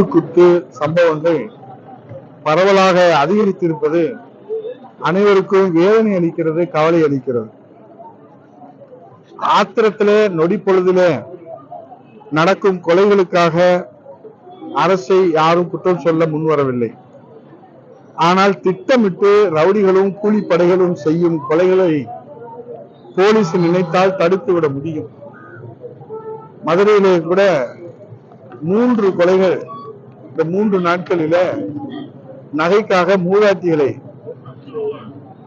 குத்து சம்பவங்கள் பரவலாக அதிகரித்திருப்பது அனைவருக்கும் வேதனை அளிக்கிறது கவலை அளிக்கிறது. ஆத்திரத்திலே நொடி பொழுதிலே நடக்கும் கொலைகளுக்காக அரசை யாரும் குற்றம் சொல்ல முன்வரவில்லை. ஆனால் திட்டமிட்டு ரவுடிகளும் கூலிப்படைகளும் செய்யும் கொலைகளை போலீஸ் நினைத்தால் தடுத்துவிட முடியும். மதுரையிலே கூட மூன்று கொலைகள் இந்த மூன்று நாட்களில நகைக்காக மூதாட்டிகளை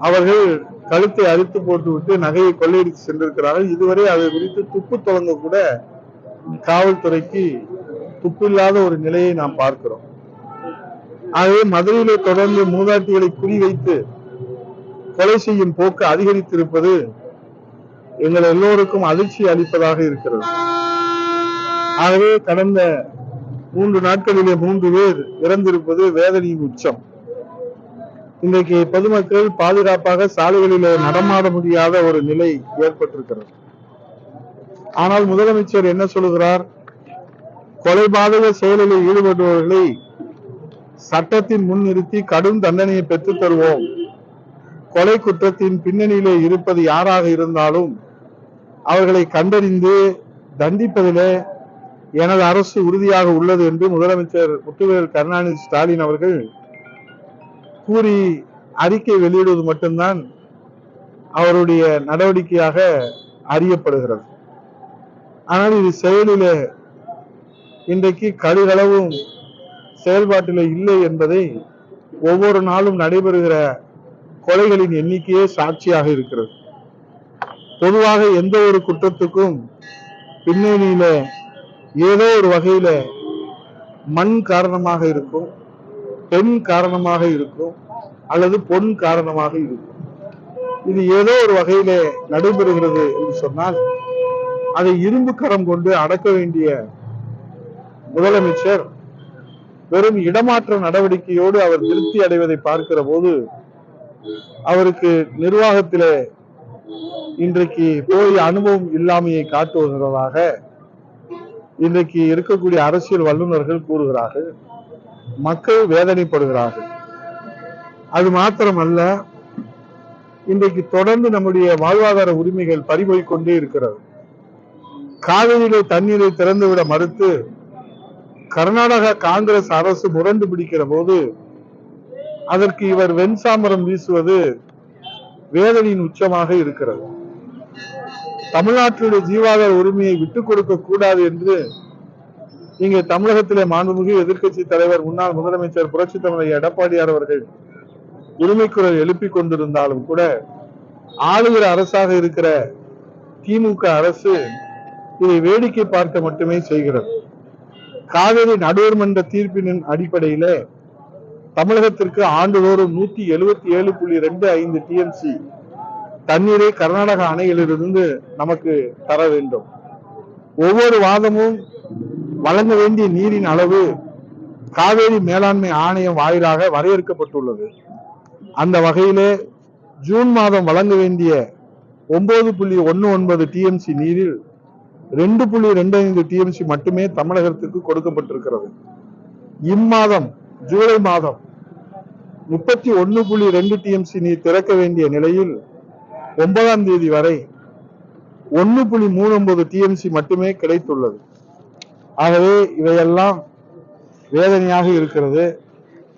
அவர்கள் கழுத்தை அறுத்து போட்டுவிட்டு நகையை கொள்ளையடித்து சென்றிருக்கிறார்கள். இதுவரை அதை குறித்து துப்பு தொடங்க கூட காவல்துறைக்கு துப்பு இல்லாத ஒரு நிலையை நாம் பார்க்கிறோம். ஆகவே மதுரையிலே தொடர்ந்து மூதாட்டிகளை குறிவைத்து கொலை செய்யும் போக்கு அதிகரித்திருப்பது எங்கள் எல்லோருக்கும் அதிர்ச்சி அளிப்பதாக இருக்கிறது. ஆகவே கடந்த மூன்று நாட்களிலே மூன்று பேர் இறந்திருப்பது வேதனையின் உச்சம். இன்றைக்கு பொதுமக்கள் பாதுகாப்பாக சாலைகளிலே நடமாட முடியாத ஒரு நிலை ஏற்பட்டிருக்கிறது. ஆனால் முதலமைச்சர் என்ன சொல்லுகிறார்? கொலைபாதக செயலில் ஈடுபடுபவர்களை சட்டத்தின் முன் நிறுத்தி கடும் தண்டனையை பெற்றுத் தருவோம். கொலை குற்றத்தின் பின்னணியிலே இருப்பது யாராக இருந்தாலும் அவர்களை கண்டறிந்து தண்டிப்பதிலே எனது அரசு உறுதியாக உள்ளது என்று முதலமைச்சர் முத்துவேல் கருணாநிதி ஸ்டாலின் அவர்கள் கூறி அறிக்கை வெளியிடுவது மட்டும்தான் அவருடைய நடவடிக்கையாக அறியப்படுகிறது. ஆனால் இது செயலிலே இன்றைக்கு கடுகளவும் செயல்பாட்டில் இல்லை என்பதை ஒவ்வொரு நாளும் நடைபெறுகிற கொலைகளின் எண்ணிக்கையே சாட்சியாக இருக்கிறது. பொதுவாக எந்த ஒரு குற்றத்துக்கும் பின்னணியில ஏதோ ஒரு வகையில மண் காரணமாக இருக்கும் பெண் காரணமாக இருக்கும் அல்லது பொன் காரணமாக இருக்கும். இது ஏதோ ஒரு வகையில நடைபெறுகிறது என்று சொன்னால் அதை இரும்பு கரம் கொண்டு அடக்க வேண்டிய முதலமைச்சர் வெறும் இடமாற்ற நடவடிக்கையோடு அவர் திருப்தி அடைவதை பார்க்கிற போது அவருக்கு நிர்வாகத்திலே இன்றைக்கு போய் அனுபவம் இல்லாமையை காட்டுவதாக இன்றைக்கு இருக்கக்கூடிய அரசியல் வல்லுநர்கள் கூறுகிறார்கள் மக்கள் வேதனைப்படுகிறார்கள். அது மாத்திரமல்ல இன்றைக்கு தொடர்ந்து நம்முடைய வாழ்வாதார உரிமைகள் பறிபோய் கொண்டே இருக்கிறது. காவிரியிலே தண்ணீரை திறந்துவிட மறுத்து கர்நாடக காங்கிரஸ் அரசு முரண்டு பிடிக்கிற போது அதற்கு இவர் வெண்சாமரம் வீசுவது வேதனையின் உச்சமாக இருக்கிறது. தமிழ்நாட்டினுடைய ஜீவாதார உரிமையை விட்டுக் கொடுக்க கூடாது என்று இங்கே தமிழகத்திலே மாண்புமிகு எதிர்கட்சி தலைவர் முன்னாள் முதலமைச்சர் புரட்சி தமிழர் எடப்பாடியார் அவர்கள் உரிமை குரல் எழுப்பிக் கொண்டிருந்தாலும் கூட ஆளுகிற அரசாக இருக்கிற திமுக அரசு இதை வேடிக்கை பார்க்க மட்டுமே செய்கிறது. காவிரி நடுவர் மன்ற தீர்ப்பினின் அடிப்படையில தமிழகத்திற்கு ஆண்டுதோறும் நூத்தி எழுபத்தி ஏழு புள்ளி ரெண்டு ஐந்து டிஎம்சி தண்ணீரை கர்நாடக அணையிலிருந்து நமக்கு தர வேண்டும். ஒவ்வொரு வாதமும் வழங்க வேண்டிய நீரின் அளவு காவேரி மேலாண்மை ஆணையம் வாயிலாக வரையறுக்கப்பட்டுள்ளது. அந்த வகையிலே ஜூன் மாதம் வழங்க வேண்டிய ஒன்பது புள்ளி ஒன்னு ஒன்பது டிஎம்சி நீரில் ரெண்டு புள்ளி ரெண்டு ஐந்து டிஎம்சி மட்டுமே தமிழகத்திற்கு கொடுக்கப்பட்டிருக்கிறது. இம்மாதம் ஜூலை மாதம் முப்பத்தி ஒன்று புள்ளி ரெண்டு டிஎம்சி நீர் திறக்க வேண்டிய நிலையில் ஒன்பதாம் தேதி வரை ஒன்னு புள்ளி மூணு ஒன்பது டிஎம்சி மட்டுமே கிடைத்துள்ளது. ஆகவே இவையெல்லாம் வேதனையாக இருக்கிறது.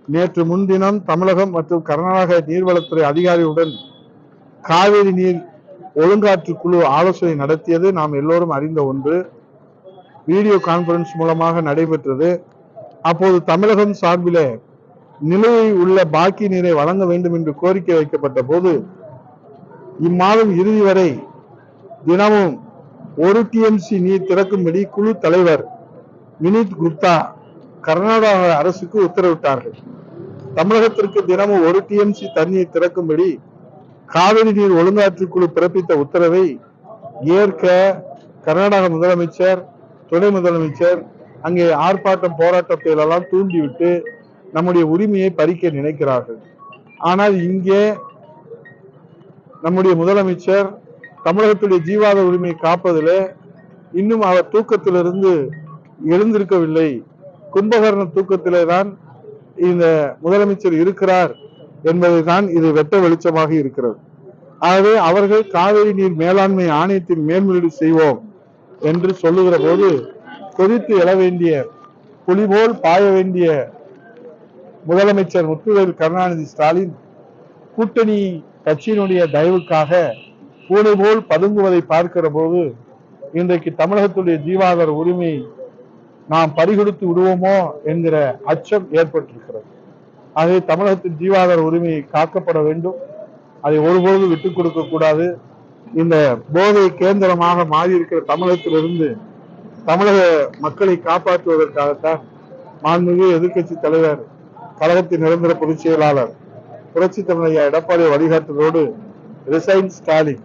நேற்று முன்தினம் தமிழகம் மற்றும் கர்நாடக நீர்வளத்துறை அதிகாரியுடன் காவிரி நீர் ஒழுங்காற்று குழு ஆலோசனை நடத்தியது. நாம் எல்லோரும் அறிந்த ஒன்று. வீடியோ கான்பரன்ஸ் மூலமாக நடைபெற்றது. அப்போது தமிழகம் சார்பிலே நிலுவை உள்ள பாக்கி நீரை வழங்க வேண்டும் என்று கோரிக்கை வைக்கப்பட்ட போது இம்மாதம் இறுதி வரை தினமும் ஒரு டிஎம்சி நீர் திறக்கும்படி குழு தலைவர் வினித் குப்தா கர்நாடக அரசுக்கு உத்தரவிட்டார்கள். தமிழகத்திற்கு தினமும் ஒரு டிஎம்சி தண்ணீர் திறக்கும்படி காவிரி நீர் ஒழுங்காற்று குழு பிறப்பித்த உத்தரவை ஏற்க கர்நாடக முதலமைச்சர் துணை முதலமைச்சர் அங்கே ஆர்ப்பாட்டம் போராட்டத்தை எல்லாம் தூண்டிவிட்டு நம்முடைய உரிமையை பறிக்க நினைக்கிறார்கள். ஆனால் இங்கே நம்முடைய முதலமைச்சர் தமிழகத்துடைய ஜீவாத உரிமையை காப்பதில் இன்னும் அவர் தூக்கத்திலிருந்து எழுந்திருக்கவில்லை. கும்பகர்ண தூக்கத்திலே தான் இந்த முதலமைச்சர் இருக்கிறார் என்பதை தான் இது வெட்ட வெளிச்சமாக இருக்கிறது. ஆகவே அவர்கள் காவிரி நீர் மேலாண்மை ஆணையத்தின் மேல்முறையீடு செய்வோம் என்று சொல்லுகிற போது கொதித்து எழ வேண்டிய புலி போல் பாய வேண்டிய முதலமைச்சர் முத்துவேல் கருணாநிதி ஸ்டாலின் கூட்டணி கட்சியினுடைய தயவுக்காக பூனை போல் பதுங்குவதை பார்க்கிற போது இன்றைக்கு தமிழகத்துடைய ஜீவாதார உரிமை நாம் பறிகொடுத்து விடுவோமோ என்கிற அச்சம் ஏற்பட்டிருக்கிறது. ஆகவே தமிழகத்தின் ஜீவாதார உரிமை காக்கப்பட வேண்டும். அதை ஒருபோது விட்டுக் கொடுக்க கூடாது. இந்த போதை கேந்திரமாக மாறியிருக்கிற தமிழகத்திலிருந்து தமிழக மக்களை காப்பாற்றுவதற்காகத்தான் மாண்புமிகு எதிர்க்கட்சி தலைவர் கழகத்தின் நிரந்தர பொதுச் செயலாளர் புரட்சி தமிழையா எடப்பாடி வழிகாட்டுதலோடு ரிசைன் ஸ்டாலின்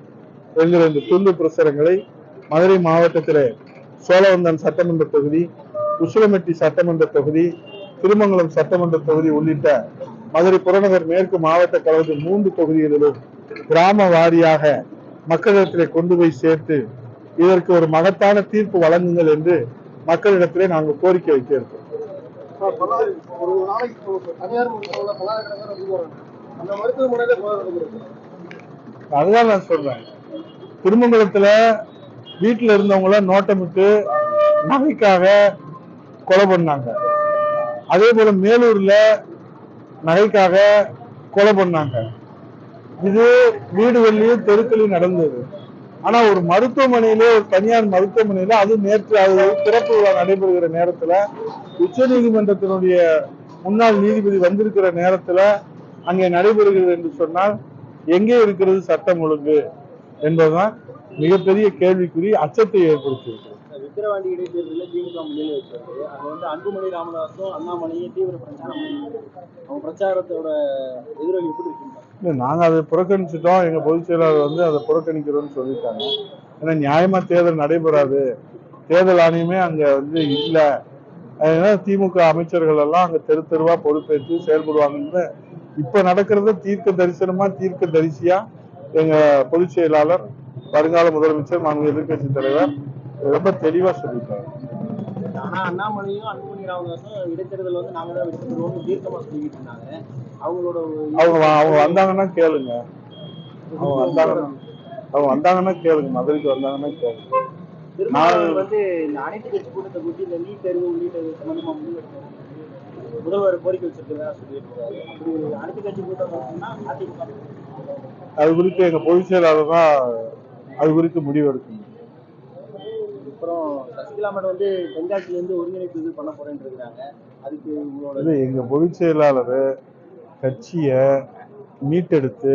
என்கிற இந்த துண்டு பிரசுரங்களை மதுரை மாவட்டத்திலே சோழவந்தன் சட்டமன்ற தொகுதி உசிலமெட்டி சட்டமன்ற தொகுதி திருமங்கலம் சட்டமன்ற தொகுதி உள்ளிட்ட மதுரை புறநகர் மேற்கு மாவட்ட கழகத்தின் மூன்று தொகுதிகளிலும் கிராம வாரியாக மக்களிடத்திலே கொண்டு போய் சேர்த்து இதற்கு ஒரு மகத்தான தீர்ப்பு வழங்குங்கள் என்று மக்களிடத்திலே நாங்கள் கோரிக்கை வைத்திருக்கோம் அதுதான் நான் சொல்றேன். திருமங்கலத்துல வீட்டுல இருந்தவங்கள நோட்டமிட்டு நகைக்காக கொலை பண்ணாங்க. அதே போல மேலூர்ல நகைக்காக கொலை பண்ணாங்க. இது வீடுகள்லயும் தெருக்களையும் நடந்தது. ஆனா ஒரு மருத்துவமனையில ஒரு தனியார் மருத்துவமனையில அது நேற்று அது திறப்பு விழா நடைபெறுகிற நேரத்துல உச்ச நீதிமன்றத்தினுடைய முன்னாள் நீதிபதி வந்திருக்கிற நேரத்துல அங்கே நடைபெறுகிறது என்று சொன்னால் எங்கே இருக்கிறது சட்டம் ஒழுங்கு என்பதுதான் மிகப்பெரிய கேள்விக்குறி அச்சத்தை ஏற்படுத்தியிருக்கிறது விக்கிரவாண்டி இடைத்தேர்தலில் திமுக முன்னிலை வச்சாரு அது வந்து அன்புமணி ராமதாஸும் அண்ணாமலையும் தீவிர பிரச்சாரம் அவங்க பிரச்சாரத்தோட எதிரொலி எப்படி இல்ல நாங்க அதை புறக்கணிச்சிட்டோம். எங்க பொதுச் செயலாளர் வந்து அதை புறக்கணிக்கிறோம்னு சொல்லிட்டாங்க. ஏன்னா நியாயமா தேர்தல் நடைபெறாது. தேர்தல் ஆணையமே அங்க வந்து இல்ல. அதனால திமுக அமைச்சர்கள் எல்லாம் அங்க தெரு தெருவா பொறுப்பேற்று செயல்படுவாங்கன்னு இப்ப நடக்கிறது தீர்க்க தரிசனமா தீர்க்க தரிசியா எங்க பொதுச் செயலாளர் வருங்கால முதலமைச்சர் மாண்பு எதிர்க்கட்சி தலைவர் ரொம்ப தெளிவா சொல்லிட்டாங்க ஆனா அண்ணாமலையும் அன்புமணி ராமதாஸும் இடைத்தேர்தல் வந்து நாங்க தான் வெற்றி தீர்க்கமா சொல்லிட்டு இருந்தாங்க. அவங்களோட அவங்க அவங்க வந்தாங்கன்னா கேளுங்க. அவங்க வந்தாங்கன்னா அவங்க வந்தாங்கன்னா கேளுங்க. மதுரைக்கு வந்தாங்கன்னா கேளுங்க. வந்து இந்த அனைத்து கட்சி கூட்டத்தை கூட்டி இந்த நீட் தேர்வு உள்ளிட்டது சம்பந்தமா முடிவெடுக்க முதல்வர் கோரிக்கை வச்சிருக்கிறதா கட்சி கூட்டம் அதிமுக. அது குறித்து எங்க பொதுச் செயலாளர் தான் அது குறித்து முடிவு எடுக்கணும். அப்புறம் சசிகலா மேடம் வந்து தென்காசில இருந்து ஒருங்கிணைப்பு இது பண்ண போறேன்னு இருக்காங்க அதுக்கு உங்களோட எங்க பொதுச் செயலாளர் கட்சியை மீட்டெடுத்து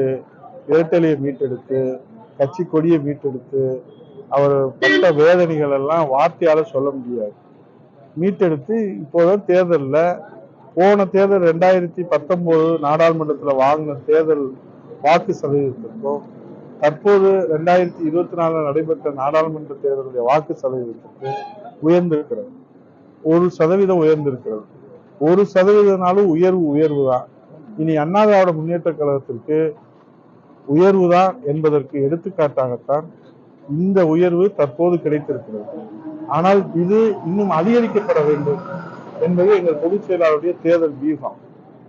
இரட்டலையை மீட்டெடுத்து கட்சி கொடியை மீட்டெடுத்து அவர் பட்ட வேதனைகள் எல்லாம் வார்த்தையால சொல்ல முடியாது. மீட்டெடுத்து இப்போதான் தேர்தல்ல போன தேர்தல் ரெண்டாயிரத்தி பத்தொன்பது நாடாளுமன்றத்தில் வாங்கின தேர்தல் வாக்கு சதவீதத்திற்கும் தற்போது ரெண்டாயிரத்தி இருபத்தி நாலில் நடைபெற்ற நாடாளுமன்ற தேர்தலுடைய வாக்கு சதவீதத்திற்கு உயர்ந்திருக்கிறது. ஒரு சதவீதம் உயர்ந்திருக்கிறது. ஒரு சதவீதனாலும் உயர்வு உயர்வு தான். இனி அண்ணா திராவிட முன்னேற்ற கழகத்திற்கு உயர்வு தான் என்பதற்கு எடுத்துக்காட்டாகத்தான் இந்த உயர்வு தற்போது கிடைத்திருக்கிறது. ஆனால் இது இன்னும் அதிகரிக்கப்பட வேண்டும். என்பது எங்கள் பொதுச் செயலாளருடைய தேர்தல் வியூகம்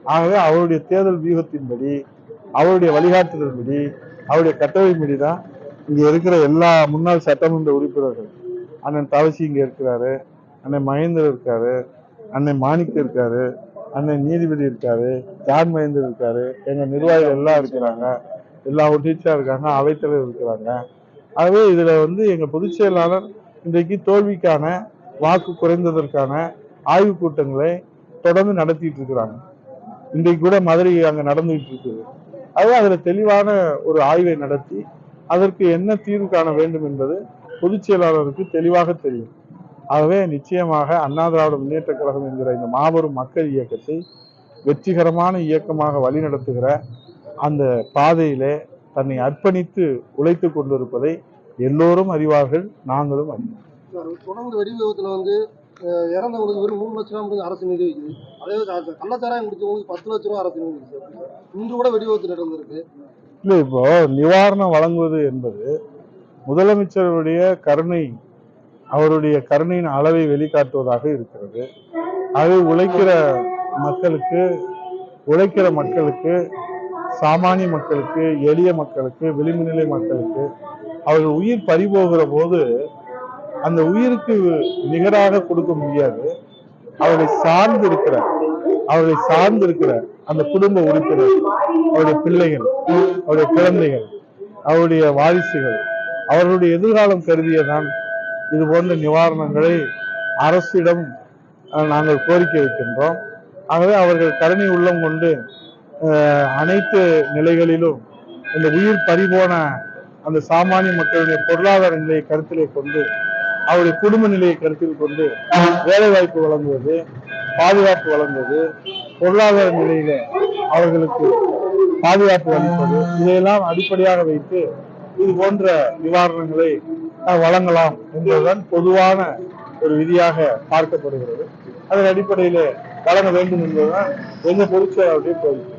ஆகவே அவருடைய தேர்தல் வியூகத்தின்படி அவருடைய வழிகாட்டுதல்படி அவருடைய கட்டளைப்படி தான் இங்கே இருக்கிற எல்லா முன்னாள் சட்டமன்ற உறுப்பினர்கள் அண்ணன் தவசி இங்கே இருக்கிறாரு அண்ணன் மகேந்தர் இருக்காரு அண்ணன் மாணிக்கம் இருக்காரு அண்ணன் நீதிபதி இருக்காரு ஜான் மகேந்தர் இருக்காரு எங்கள் நிர்வாகிகள் எல்லாம் இருக்கிறாங்க எல்லா ஒட்டீச்சா இருக்காங்க அவைத்தலைவர் இருக்கிறாங்க. ஆகவே இதில் வந்து எங்கள் பொதுச் செயலாளர் இன்றைக்கு தோல்விக்கான வாக்கு குறைந்ததற்கான ஆய்வுக் கூட்டங்களை தொடர்ந்து நடத்திட்டு இருக்கிறாங்க. இன்றைக்கு கூட மதுரை அங்க நடந்துகிட்டு இருக்குது. அதுவும் அதுல தெளிவான ஒரு ஆய்வை நடத்தி அதற்கு என்ன தீர்வு காண வேண்டும் என்பது பொதுச் செயலாளருக்கு தெளிவாக தெரியும். ஆகவே நிச்சயமாக அண்ணா திராவிட முன்னேற்ற கழகம் என்கிற இந்த மாபெரும் மக்கள் இயக்கத்தை வெற்றிகரமான இயக்கமாக வழிநடத்துகிற அந்த பாதையிலே தன்னை அர்ப்பணித்து உழைத்து கொண்டிருப்பதை எல்லோரும் அறிவார்கள் நாங்களும் அறிவோம். தொடர்ந்து வெடி வந்து இறந்தவங்களுக்கு வெறும் மூணு லட்ச ரூபா மட்டும் அரசு நிதி வைக்குது. அதே கள்ளச்சாராயம் குடிச்சவங்களுக்கு பத்து லட்ச ரூபா அரசு நிதி வைக்குது. இன்று கூட வெடிவிபத்து நடந்திருக்கு இல்லை இப்போ நிவாரணம் வழங்குவது என்பது முதலமைச்சருடைய கருணை அவருடைய கருணையின் அளவை வெளிக்காட்டுவதாக இருக்கிறது. அது உழைக்கிற மக்களுக்கு உழைக்கிற மக்களுக்கு சாமானிய மக்களுக்கு எளிய மக்களுக்கு விளிம்பு நிலை மக்களுக்கு அவர்கள் உயிர் பறிபோகிற போது அந்த உயிருக்கு நிகராக கொடுக்க முடியாது. அவரை சார்ந்து இருக்கிற அவர்களை சார்ந்து இருக்கிற அந்த குடும்ப உறுப்பினர் அவருடைய பிள்ளைகள் அவருடைய குழந்தைகள் அவருடைய வாரிசுகள் அவர்களுடைய எதிர்காலம் கருதியதான் இது போன்ற நிவாரணங்களை அரசிடம் நாங்கள் கோரிக்கை வைக்கின்றோம். ஆகவே அவர்கள் கருணை உள்ளம் கொண்டு அனைத்து நிலைகளிலும் இந்த உயிர் பறிபோன அந்த சாமானிய மக்களுடைய பொருளாதார நிலையை கருத்திலே கொண்டு அவருடைய குடும்ப நிலையை கருத்தில் கொண்டு வேலை வாய்ப்பு வழங்குவது பாதுகாப்பு வழங்குவது பொருளாதார நிலையில அவர்களுக்கு பாதுகாப்பு அளிப்பது இதையெல்லாம் அடிப்படையாக வைத்து இது போன்ற நிவாரணங்களை வழங்கலாம் என்பதுதான் பொதுவான ஒரு விதியாக பார்க்கப்படுகிறது. அதன் அடிப்படையிலே வழங்க வேண்டும் என்பதுதான் எங்க பொதுச்செயலாளருடைய கோரிக்கை.